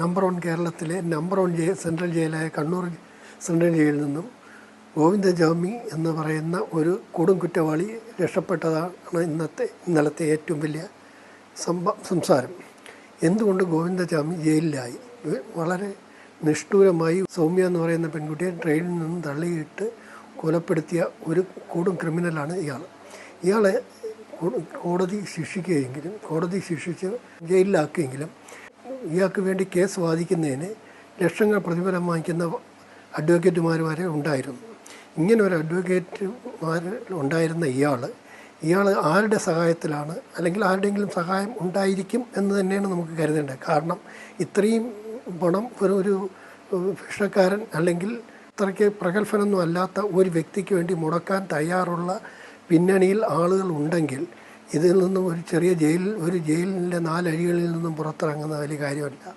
Number one കേരളത്തിലെ number one jail central ജയിലായ Kannur central ജയിലിൽ നിന്നും ഗോവിന്ദ ജാമി എന്ന് പറയുന്ന ഒരു കൊടും കുറ്റവാളി രക്ഷപ്പെട്ടതാണ് ഇന്നത്തെ ഇന്നലത്തെ ഏറ്റവും വലിയ സംസാരം. എന്തുകൊണ്ട് ഗോവിന്ദജാമി ജയിലിലായി? വളരെ നിഷ്ഠൂരമായി സൗമ്യ എന്ന് പറയുന്ന പെൺകുട്ടിയെ ട്രെയിനിൽ നിന്നും തള്ളിയിട്ട് കൊലപ്പെടുത്തിയ ഒരു കൊടും ക്രിമിനലാണ് ഇയാൾ. ഇയാളെ കോടതി ശിക്ഷിക്കുകയെങ്കിലും കോടതി ശിക്ഷിച്ച് ജയിലിലാക്കിയെങ്കിലും ഇയാൾക്ക് വേണ്ടി കേസ് വാദിക്കുന്നതിന് ലക്ഷങ്ങൾ പ്രതിഫലം വാങ്ങിക്കുന്ന അഡ്വക്കേറ്റുമാർ വരെ ഉണ്ടായിരുന്നു. ഇങ്ങനെ ഒരു അഡ്വക്കേറ്റുമാർ ഉണ്ടായിരുന്ന ഇയാൾ ഇയാൾ ആരുടെ സഹായത്തിലാണ് അല്ലെങ്കിൽ ആരുടെയെങ്കിലും സഹായം ഉണ്ടായിരിക്കും എന്ന് തന്നെയാണ് നമുക്ക് കരുതേണ്ടത്. കാരണം ഇത്രയും പണം ഒരു ഒരു ഭിക്ഷക്കാരൻ അല്ലെങ്കിൽ അത്രയ്ക്ക് പ്രഗത്ഭനൊന്നും അല്ലാത്ത ഒരു വ്യക്തിക്ക് വേണ്ടി മുടക്കാൻ തയ്യാറുള്ള പിന്നണിയിൽ ആളുകൾ ഉണ്ടെങ്കിൽ ഇതിൽ നിന്നും ഒരു ചെറിയ ജയിലിൽ ഒരു ജയിലിന്റെ നാലഴികളിൽ നിന്നും പുറത്തിറങ്ങുന്ന വലിയ കാര്യമല്ല.